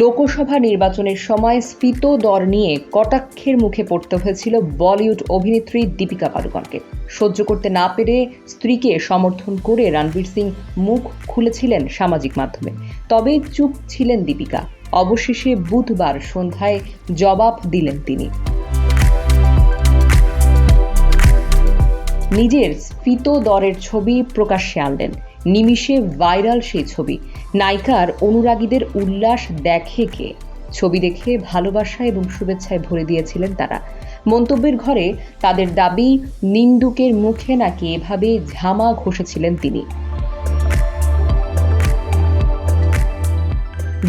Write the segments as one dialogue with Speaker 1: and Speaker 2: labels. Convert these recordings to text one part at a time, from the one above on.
Speaker 1: লোকসভা নির্বাচনের সময় স্ফীত দর নিয়ে কটাক্ষের মুখে পড়তে হয়েছিল বলিউড অভিনেত্রী দীপিকা পাডুকনকে। সহ্য করতে না পেরে স্ত্রীকে সমর্থন করে রণবীর সিং মুখ খুলেছিলেন সামাজিক মাধ্যমে। তবে চুপ ছিলেন দীপিকা। অবশেষে বুধবার সন্ধ্যায় জবাব দিলেন তিনি। নিজের স্ফীত দরের ছবি প্রকাশ্যে আনলেন। নিমিষে ভাইরাল সেই ছবি। নায়িকার অনুরাগীদের উল্লাস দেখে কে? ছবি দেখে ভালোবাসা এবং শুভেচ্ছায় ভরে দিয়েছিলেন তারা। মন্তব্যের ঘরে তাদের দাবি, নিন্দুকের মুখে নাকি এভাবে ঝামা ঘষেছিলেন তিনি।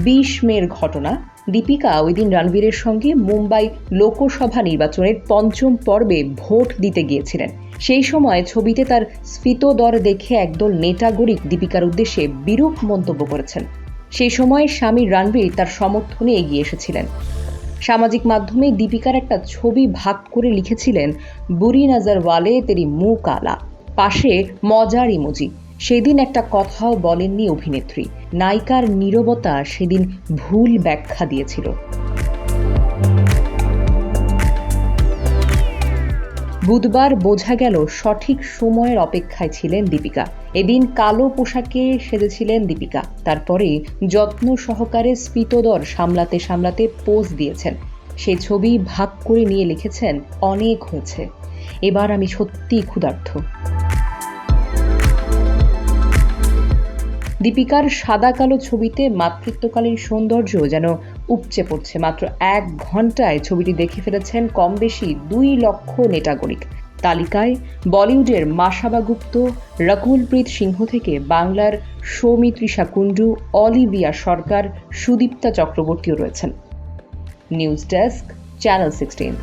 Speaker 1: বিশ মের ঘটনা। দীপিকা ওই দিন রণবীরের সঙ্গে মুম্বাই লোকসভা নির্বাচনের পঞ্চম পর্বে ভোট দিতে গিয়েছিলেন। সেই সময় ছবিতে তার স্ফীত দর দেখে একদল নেটাগরিক দীপিকার উদ্দেশ্যে বিরূপ মন্তব্য করেছেন। সেই সময় স্বামী রণবীর তার সমর্থনে এগিয়ে এসেছিলেন। সামাজিক মাধ্যমে দীপিকার একটা ছবি ভাগ করে লিখেছিলেন বুরি নজর ওয়ালে তেরি মুখ কালা পাশে মজার ইমোজি। সেদিন একটা কথাও বলেননি অভিনেত্রী। নায়িকার নীরবতা সেদিন ভুল ব্যাখ্যা দিয়েছিল। বুধবার বোঝা গেল সঠিক সময়ের অপেক্ষায় ছিলেন দীপিকা। এদিন কালো পোশাকে সেজেছিলেন দীপিকা। তারপরে যত্ন সহকারে স্ফীতদর সামলাতে সামলাতে পোজ দিয়েছেন। সে ছবি ভাগ করে নিয়ে লিখেছেন, অনেক হয়েছে। এবার আমি সত্যি ক্ষুধার্থ দীপিকার সাদা কালো ছবিতে মাতৃত্বকালীন সৌন্দর্য যেন উপচে পড়ছে। মাত্র এক ঘন্টায় ছবিটি দেখে ফেলেছেন কম বেশি দুই লক্ষ নেটাগরিক তালিকায় বলিউডের মাসাবা গুপ্ত, রকুলপ্রীত সিংহ থেকে বাংলার সৌমিত্রিষা কুণ্ডু, অলিভিয়া সরকার, সুদীপ্তা চক্রবর্তীও রয়েছেন। News desk, channel sixteen.